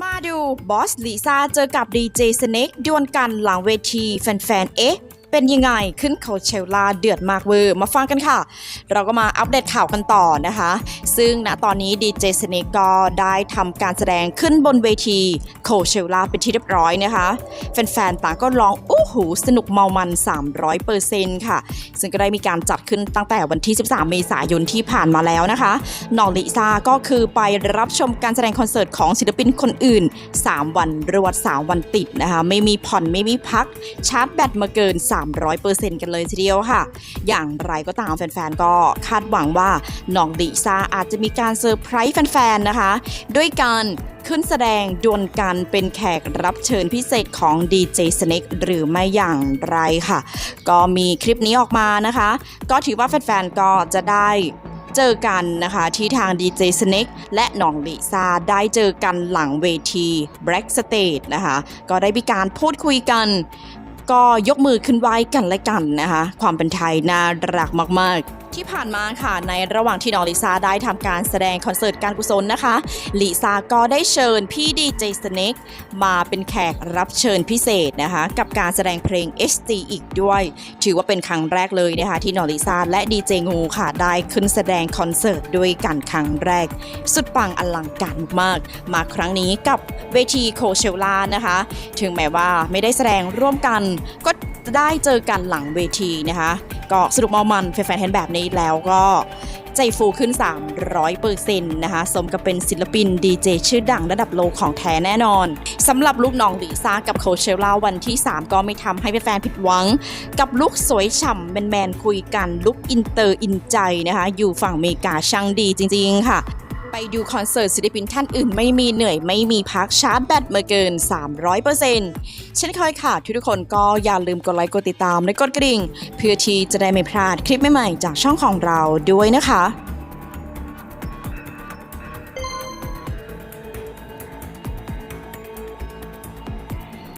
มาดูบอสลิซ่าเจอกับดีเจสเน็กดวลกันหลังเวที แฟนๆ เอ๊ะ เป็นยังไงขึ้นเขาเชลลาเดือดมากเวอร์มาฟังกันค่ะ เราก็มาอัปเดตข่าวกันต่อนะคะ ซึ่งณตอนนี้ดีเจสเนกก็ได้ทำการแสดงขึ้นบนเวทีโคเชลลาเป็นที่เรียบร้อยนะคะแฟนๆต่างก็ร้องอู้หูสนุกเมามัน 300%ค่ะ ซึ่งก็ได้มีการจัดขึ้นตั้งแต่วันที่ 13 เมษายนที่ผ่านมาแล้วนะคะน้องลิซ่าก็คือไปรับชมการแสดงคอนเสิร์ตของศิลปินคนอื่น 3 วันรวด 3 วันติดนะคะ ไม่มีผ่อนไม่มีพักชาร์จแบตมาเกิน300%กันเลยทีเดียวค่ะ อย่างไรก็ตามแฟนๆ ก็คาดหวังว่าน้องลิซ่าอาจจะมีการเซอร์ไพรส์แฟนๆ นะคะ ด้วยการขึ้นแสดงดวลกันเป็นแขกรับเชิญพิเศษของดีเจสเน็กหรือไม่อย่างไรค่ะ ก็มีคลิปนี้ออกมานะคะ ก็ถือว่าแฟนๆ ก็จะได้เจอกันนะคะที่ทางดีเจสเน็กและน้องลิซ่าได้เจอกันหลังเวที Black Stage นะคะ ก็ได้มีการพูดคุยกัน ก็ยกมือขึ้นไหว้กันและกันนะคะ ความเป็นไทยน่ารักมากๆ ที่ผ่านมาค่ะในระหว่างที่น้องลิซ่าได้ทำการแสดงคอนเสิร์ตการกุศลนะคะลิซ่าก็ได้เชิญพี่ดีเจสเน็กมาเป็นแขกรับเชิญพิเศษนะคะกับการแสดงเพลง HD อีกด้วย ถือว่าเป็นครั้งแรกเลยนะคะที่น้องลิซ่าและดีเจงูค่ะได้ขึ้นแสดงคอนเสิร์ตด้วยกันครั้งแรก สุดปังอลังการมาก มาครั้งนี้กับเวทีโคเชลลานะคะ ถึงแม้ว่าไม่ได้แสดงร่วมกันก็ ได้เจอกันหลังเวทีนะคะ ก็สนุกมามันแฟนๆเห็นแบบนี้แล้วก็ใจฟูขึ้น 300%นต์นะคะ สมกับเป็นศิลปินดีเจชื่อดังระดับโลกของแท้แน่นอน สำหรับลูกน้องลิซ่ากับโคเชลล่าวันที่ 3 ก็ไม่ทำให้แฟนผิดหวัง กับลุกสวยฉ่ำแมนๆคุยกันลุกอินเตอร์อินใจนะคะ อยู่ฝั่งอเมริกาช่างดีจริง ๆ ค่ะ ไปดูคอนเสิร์ตศิลปินท่านอื่นไม่มีเหนื่อยไม่มีพักชาร์จแบตมาเกิน 300%เช่นเคยค่ะ ทุกคนก็อย่าลืมกดไลค์กดติดตามและกดกระดิ่ง เพื่อที่จะได้ไม่พลาดคลิปใหม่ๆ จากช่องของเราด้วยนะคะ